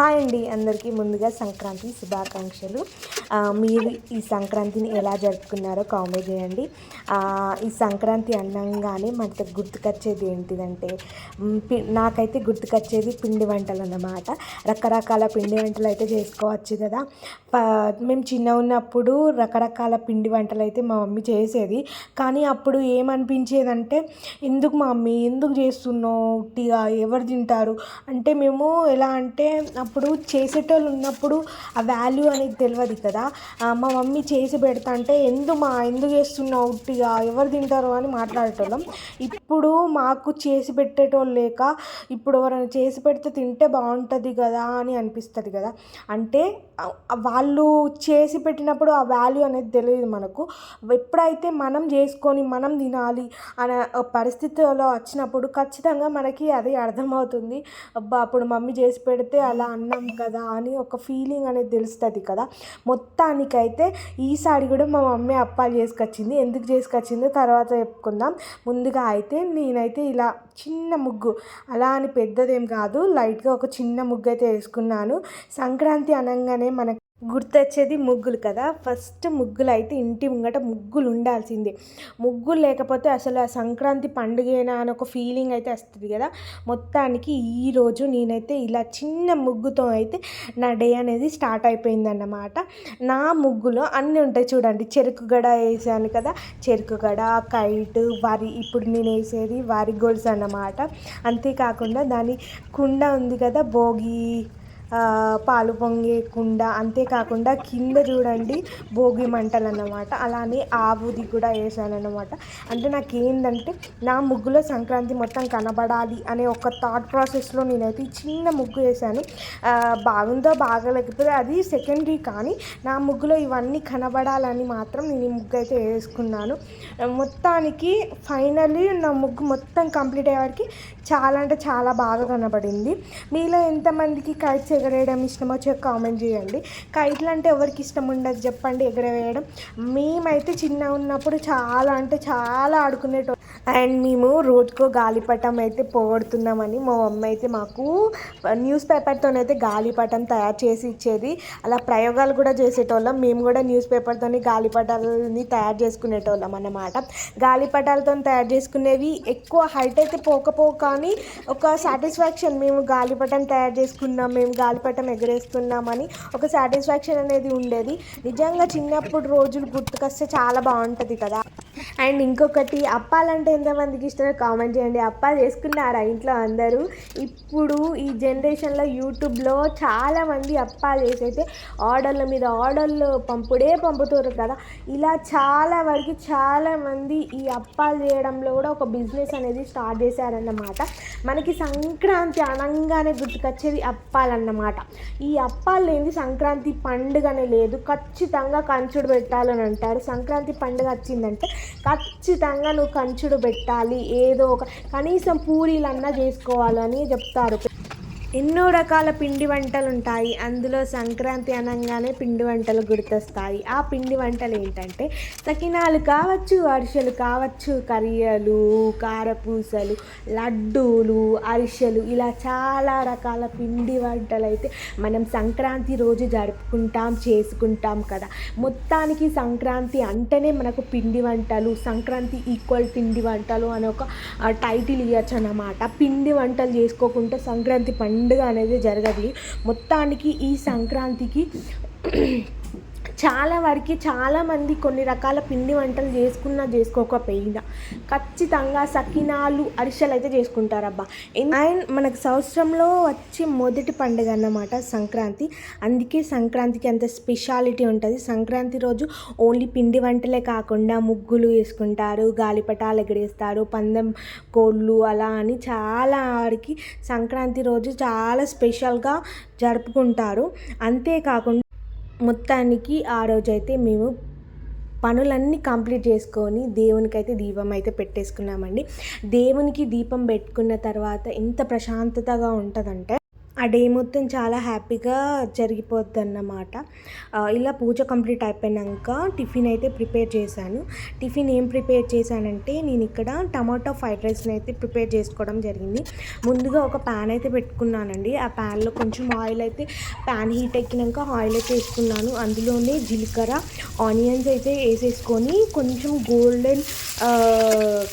Hi అండి అందరికీ ముందుగా సంక్రాంతి శుభాకాంక్షలు. మీరు ఈ సంక్రాంతిని ఎలా జరుపుకున్నారో కామెంట్ చేయండి. ఈ సంక్రాంతి అన్నంగానే మనకు గుర్తుకొచ్చేది ఏంటిదంటే పి- నాకైతే గుర్తుకొచ్చేది పిండి వంటలు అన్నమాట. రకరకాల పిండి వంటలు అయితే చేసుకోవచ్చు కదా. ప- మేము చిన్న ఉన్నప్పుడు రకరకాల పిండి వంటలు అయితే మా మమ్మీ చేసేది. కానీ అప్పుడు ఏమనిపించేదంటే ఎందుకు మా మమ్మీ ఎందుకు చేస్తున్నావు? ఉట్టిగా ఎవరు తింటారు? అంటే మేము ఎలా అంటే అప్పుడు చేసేటోళ్ళు ఉన్నప్పుడు ఆ వాల్యూ అనేది తెలియదు కదా. కదా? మా మమ్మీ చేసి పెడతా అంటే ఎందు మా ఎందుకు చేస్తున్నావు ఉట్టిగా? ఎవరు తింటారు? అని మాట్లాడేటోళ్ళం. ఇప్పుడు మాకు చేసి పెట్టేటోళ్ళు లేక ఇప్పుడు ఎవరైనా చేసి పెడితే తింటే బాగుంటుంది కదా అని అనిపిస్తుంది కదా. అంటే వాళ్ళు చేసి పెట్టినప్పుడు ఆ వాల్యూ అనేది తెలియదు మనకు. ఎప్పుడైతే మనం చేసుకొని మనం తినాలి అనే పరిస్థితుల్లో వచ్చినప్పుడు ఖచ్చితంగా మనకి అది అర్థమవుతుంది. అబ్బా అప్పుడు మమ్మీ చేసి పెడితే అలా అన్నాం కదా అని ఒక ఫీలింగ్ అనేది తెలుస్తుంది కదా. మొత్తానికైతే ఈసారి కూడా మా మమ్మీ అప్పాలు చేసుకొచ్చింది ఎందుకు చేసుకొచ్చిందో తర్వాత చెప్పుకుందాం. ముందుగా అయితే నేనైతే ఇలా చిన్న ముగ్గు అలా అని పెద్దదేం కాదు. లైట్గా ఒక చిన్న ముగ్గు అయితే వేసుకున్నాను. సంక్రాంతి అనగానే మనకు గుర్తొచ్చేది ముగ్గులు కదా. ఫస్ట్ ముగ్గులు అయితే ఇంటి ముంగట ముగ్గులు ఉండాల్సిందే ముగ్గులు లేకపోతే అసలు ఆ సంక్రాంతి పండుగేనా అని ఒక ఫీలింగ్ అయితే వస్తుంది కదా. మొత్తానికి ఈరోజు నేనైతే ఇలా చిన్న ముగ్గుతో అయితే నా డే అనేది స్టార్ట్ అయిపోయిందన్నమాట. నా ముగ్గులో అన్నీ ఉంటాయి చూడండి. చెరుకు గడ వేసాను కదా. చెరుకు గడ కైట్ వరి. ఇప్పుడు నేను వేసేది వరి గొలుసు అన్నమాట అంతేకాకుండా దాని కుండ ఉంది కదా భోగి పాలు పొంగే కుండ అంతేకాకుండా కింద చూడండి భోగి మంటలు అన్నమాట అలానే ఆవుది కూడా వేసాను అన్నమాట అంటే నాకు ఏంటంటే నా ముగ్గులో సంక్రాంతి మొత్తం కనబడాలి అనే ఒక థాట్ ప్రాసెస్లో నేనైతే చిన్న ముగ్గు వేసాను. బాగుందో బాగలేకపోతే అది సెకండరీ కానీ నా ముగ్గులో ఇవన్నీ కనబడాలని మాత్రం నేను ఈ ముగ్గు అయితే వేసుకున్నాను మొత్తానికి ఫైనల్లీ నా ముగ్గు మొత్తం కంప్లీట్ అయ్యేవారికి చాలా అంటే చాలా బాగా కనబడింది. మీలో ఎంతమందికి కైట్స్ ఎగరేయడం ఇష్టమో చెప్పి కామెంట్ చేయండి. కైట్లు అంటే ఎవరికి ఇష్టం ఉండదు చెప్పండి ఎగరవేయడం. మేమైతే చిన్న ఉన్నప్పుడు చాలా అంటే చాలా ఆడుకునేటో అండ్ మేము రోజుకో గాలిపటం అయితే పోగొడుతున్నామని మా మమ్మీ అయితే మాకు న్యూస్ పేపర్తోనైతే గాలిపటం తయారు చేసి ఇచ్చేది. అలా ప్రయోగాలు కూడా చేసేటోళ్ళం. మేము కూడా న్యూస్ పేపర్తోని గాలిపటాలని తయారు చేసుకునేటోళ్ళం అన్నమాట. గాలిపటాలతో తయారు చేసుకునేవి ఎక్కువ హైట్ అయితే పోకపో కానీ ఒక సాటిస్ఫాక్షన్ మేము గాలిపటం తయారు చేసుకున్నాం. మేము గాలిపటం ఎగరేస్తున్నామని ఒక సాటిస్ఫాక్షన్ అనేది ఉండేది. నిజంగా చిన్నప్పుడు రోజులు గుర్తుకొస్తే చాలా బాగుంటుంది కదా. అండ్ ఇంకొకటి అప్పాలంటే ఎంతమందికి ఇష్టమో కామెంట్ చేయండి. అప్పాలు చేసుకున్నారా ఇంట్లో అందరూ? ఇప్పుడు ఈ జనరేషన్లో యూట్యూబ్లో చాలామంది అప్పాలు చేసైతే ఆర్డర్ల మీద ఆర్డర్లు పంపుడే పంపుతారు కదా. ఇలా చాలా వరకు చాలామంది ఈ అప్పాలు చేయడంలో కూడా ఒక బిజినెస్ అనేది స్టార్ట్ చేశారన్నమాట. మనకి సంక్రాంతి అనగానే గుర్తుకొచ్చేది అప్పాలన్నమాట. ఈ అప్పాలు లేని సంక్రాంతి పండుగనే లేదు. ఖచ్చితంగా కంచుడు పెట్టాలని అంటారు. సంక్రాంతి పండుగ వచ్చిందంటే ఖచ్చితంగా నువ్వు కంచుడు పెట్టాలి ఏదో ఒక కనీసం పూరీలన్నా చేసుకోవాలని చెప్తారు. ఎన్నో రకాల పిండి వంటలు ఉంటాయి అందులో సంక్రాంతి అనగానే పిండి వంటలు గుర్తొస్తాయి. ఆ పిండి వంటలు ఏంటంటే సకినాలు కావచ్చు అరిసెలు కావచ్చు కరియలు కారపూసలు లడ్డూలు అరిసెలు ఇలా చాలా రకాల పిండి వంటలు అయితే మనం సంక్రాంతి రోజు జరుపుకుంటాం చేసుకుంటాం కదా. మొత్తానికి సంక్రాంతి అంటేనే మనకు పిండి వంటలు సంక్రాంతి ఈక్వల్ పిండి వంటలు అని ఒక టైటిల్ ఇవ్వచ్చు అన్నమాట పిండి వంటలు చేసుకోకుండా సంక్రాంతి పండుగ పండుగ అనేది జరగదు. మొత్తానికి ఈ సంక్రాంతికి చాలా వరకు చాలామంది కొన్ని రకాల పిండి వంటలు చేసుకున్నా చేసుకోకపోయినా ఖచ్చితంగా సకినాలు అరిసెలు అయితే చేసుకుంటారబ్బా. అండ్ మనకు సంవత్సరంలో వచ్చే మొదటి పండుగ అన్నమాట సంక్రాంతి. అందుకే సంక్రాంతికి అంత స్పెషాలిటీ ఉంటుంది. సంక్రాంతి రోజు ఓన్లీ పిండి వంటలే కాకుండా ముగ్గులు వేసుకుంటారు గాలిపటాలు ఎగరేస్తారు పందెం కోళ్ళు అలా అని చాలా వారికి సంక్రాంతి రోజు చాలా స్పెషల్గా జరుపుకుంటారు. అంతేకాకుండా మొత్తానికి ఆ రోజైతే మేము పనులన్నీ కంప్లీట్ చేసుకొని దేవునికి అయితే దీపం అయితే పెట్టేసుకున్నామండి. దేవునికి దీపం పెట్టుకున్న తర్వాత ఎంత ప్రశాంతతగా ఉంటుందంటే ఆ డే మొత్తం చాలా హ్యాపీగా జరిగిపోద్ది అన్నమాట ఇలా పూజ కంప్లీట్ అయిపోయాక టిఫిన్ అయితే ప్రిపేర్ చేశాను. టిఫిన్ ఏం ప్రిపేర్ చేశానంటే నేను ఇక్కడ టమాటో ఫ్రైడ్ రైస్ని అయితే ప్రిపేర్ చేసుకోవడం జరిగింది. ముందుగా ఒక ప్యాన్ అయితే పెట్టుకున్నానండి. ఆ ప్యాన్లో కొంచెం ఆయిల్ అయితే ప్యాన్ హీట్ ఎక్కినాక ఆయిల్ అయితే వేసుకున్నాను. అందులోనే జీలకర్ర ఆనియన్స్ అయితే వేసేసుకొని కొంచెం గోల్డెన్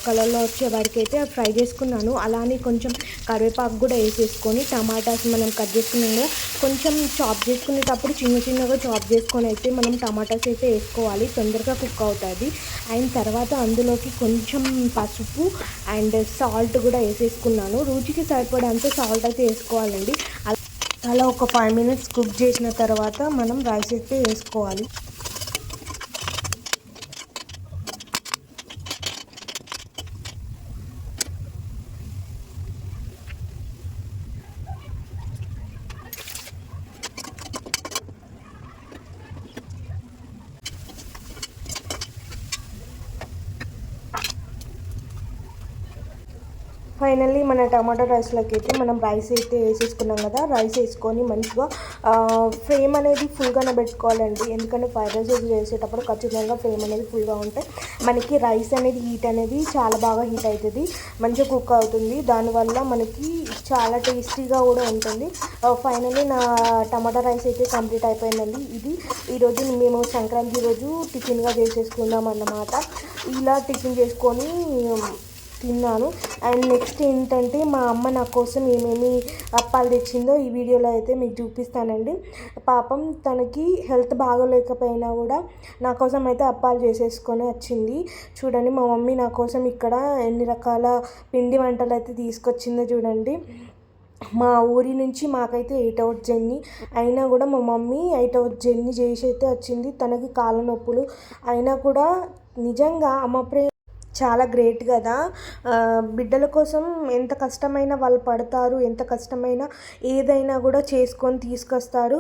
కలర్లో వచ్చే వరకు అయితే ఫ్రై చేసుకున్నాను. అలానే కొంచెం కరివేపాకు కూడా వేసేసుకొని టమాటాస్ మనం కట్ చేసుకున్నాం కొంచెం చాప్ చేసుకునేటప్పుడు చిన్న చిన్నగా చాప్ చేసుకొని అయితే మనం టమాటాస్ అయితే వేసుకోవాలి. తొందరగా కుక్ అవుతుంది. అండ్ తర్వాత అందులోకి కొంచెం పసుపు అండ్ సాల్ట్ కూడా వేసేసుకున్నాను. రుచికి సరిపడంత సాల్ట్ అయితే వేసుకోవాలండి. అలా ఒక ఫైవ్ మినిట్స్ కుక్ చేసిన తర్వాత మనం రైస్ అయితే వేసుకోవాలి. ఫైనల్లీ మన టమాటో రైస్లోకి అయితే మనం రైస్ అయితే వేసేసుకున్నాం కదా రైస్ వేసుకొని మంచిగా ఫ్రేమ్ అనేది ఫుల్గానే పెట్టుకోవాలండి. ఎందుకంటే ఫ్రైడ్ రైస్ చేసేటప్పుడు ఖచ్చితంగా ఫ్రేమ్ అనేది ఫుల్గా ఉంటే మనకి రైస్ అనేది హీట్ అనేది చాలా బాగా హీట్ అవుతుంది మంచిగా కుక్ అవుతుంది. దానివల్ల మనకి చాలా టేస్టీగా కూడా ఉంటుంది. ఫైనల్లీ నా టమాటా రైస్ అయితే కంప్లీట్ అయిపోయిందండి. ఇది ఈరోజు మేము సంక్రాంతి రోజు టిఫిన్గా చేసేసుకుందాం అన్నమాట. ఇలా టిఫిన్ చేసుకొని తిన్నాను. అండ్ నెక్స్ట్ ఏంటంటే మా అమ్మ నా కోసం ఏమేమి అప్పాలు తెచ్చిందో ఈ వీడియోలో అయితే మీకు చూపిస్తానండి. పాపం తనకి హెల్త్ బాగోలేకపోయినా కూడా నా కోసం అయితే అప్పాలు చేసేసుకొని వచ్చింది. చూడండి మా మమ్మీ నా కోసం ఇక్కడ ఎన్ని రకాల పిండి వంటలు అయితే తీసుకొచ్చిందో చూడండి. మా ఊరి నుంచి మాకైతే ఎయిట్ అవర్స్ జర్నీ. అయినా కూడా మా మమ్మీ ఎయిట్ అవర్స్ జర్నీ చేసి అయితే వచ్చింది. తనకి కాళ్ళ నొప్పులు. అయినా కూడా నిజంగా అమ్మ ప్రే చాలా గ్రేట్ కదా. బిడ్డల కోసం ఎంత కష్టమైన వాళ్ళు పడతారు ఎంత కష్టమైన ఏదైనా కూడా చేసుకొని తీసుకొస్తారు.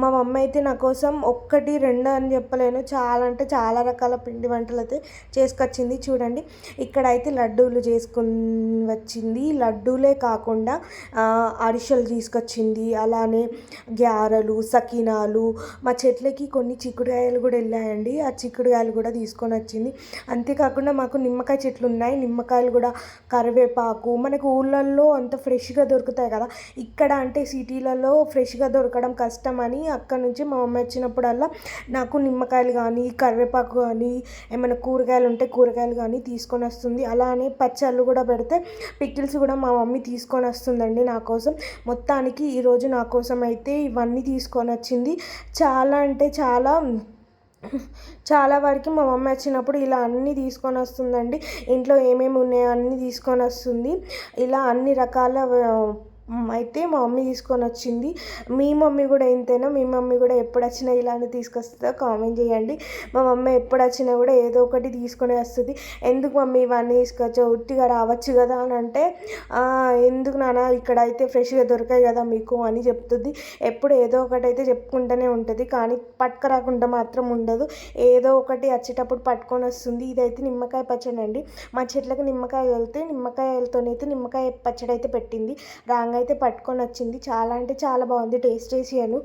మా మమ్మ అయితే నా కోసం ఒక్కటి రెండు అని చెప్పలేను. చాలా అంటే చాలా రకాల పిండి వంటలు అయితే చేసుకొచ్చింది. చూడండి ఇక్కడైతే లడ్డూలు చేసుకుని వచ్చింది. లడ్డూలే కాకుండా అరిసెలు తీసుకొచ్చింది. అలానే గ్యారలు సకినాలు. మా చెట్లకి కొన్ని చిక్కుడుకాయలు కూడా వెళ్ళాయండి. ఆ చిక్కుడుకాయలు కూడా తీసుకొని వచ్చింది. అంతేకాకుండా మాకు నిమ్మ నిమ్మకాయ చెట్లు ఉన్నాయి. నిమ్మకాయలు కూడా కరివేపాకు. మనకు ఊళ్ళల్లో అంత ఫ్రెష్గా దొరుకుతాయి కదా. ఇక్కడ అంటే సిటీలలో ఫ్రెష్గా దొరకడం కష్టం అని అక్కడ నుంచి మా మమ్మీ వచ్చినప్పుడల్లా నాకు నిమ్మకాయలు కానీ కరివేపాకు కానీ ఏమైనా కూరగాయలు ఉంటే కూరగాయలు కానీ తీసుకొని వస్తుంది. అలానే పచ్చళ్ళు కూడా పెడితే పిక్కిల్స్ కూడా మా మమ్మీ తీసుకొని వస్తుందండి నా కోసం. మొత్తానికి ఈరోజు నా కోసం అయితే ఇవన్నీ తీసుకొని వచ్చింది. చాలా అంటే చాలా చాలా వరకు మా మమ్మీ వచ్చినప్పుడు ఇలా అన్నీ తీసుకొని వస్తుందండి. ఇంట్లో ఏమేమి ఉన్నాయో అన్నీ తీసుకొని వస్తుంది. ఇలా అన్ని రకాల అయితే మా మమ్మీ తీసుకొని వచ్చింది. మీ మమ్మీ కూడా ఇంతేనా? మీ మమ్మీ కూడా ఎప్పుడు వచ్చినా ఇలానే తీసుకొస్తుందో? కామెంట్ చేయండి. మా మమ్మీ ఎప్పుడు వచ్చినా కూడా ఏదో ఒకటి తీసుకొని వస్తుంది. ఎందుకు మమ్మీ ఇవన్నీ తీసుకొచ్చా ఉట్టిగా రావచ్చు కదా అని అంటే ఎందుకు నాన్న ఇక్కడ అయితే ఫ్రెష్గా దొరికాయి కదా మీకు అని చెప్తుంది. ఎప్పుడు ఏదో ఒకటి అయితే చెప్పుకుంటూనే ఉంటుంది. కానీ పట్టుకరాకుండా మాత్రం ఉండదు. ఏదో ఒకటి వచ్చేటప్పుడు పట్టుకొని వస్తుంది. ఇదైతే నిమ్మకాయ పచ్చడి అండి మా చెట్లకు నిమ్మకాయ వెళ్తే నిమ్మకాయలతోనైతే నిమ్మకాయ పచ్చడి అయితే పెట్టింది. రాంగ్ అయితే పట్టుకొని వచ్చింది. చాలా అంటే చాలా బాగుంది. టేస్ట్ చేసాను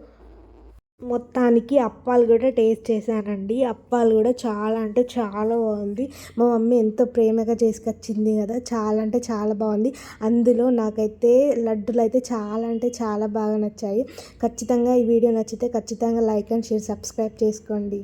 మొత్తానికి అప్పాలు కూడా టేస్ట్ చేశానండి. అప్పాలు కూడా చాలా అంటే చాలా బాగుంది. మా మమ్మీ ఎంతో ప్రేమగా చేసుకొచ్చింది కదా. చాలా అంటే చాలా బాగుంది. అందులో నాకైతే లడ్డులు అయితే చాలా అంటే చాలా బాగా నచ్చాయి. ఖచ్చితంగా ఈ వీడియో నచ్చితే ఖచ్చితంగా లైక్ అండ్ షేర్ సబ్స్క్రైబ్ చేసుకోండి.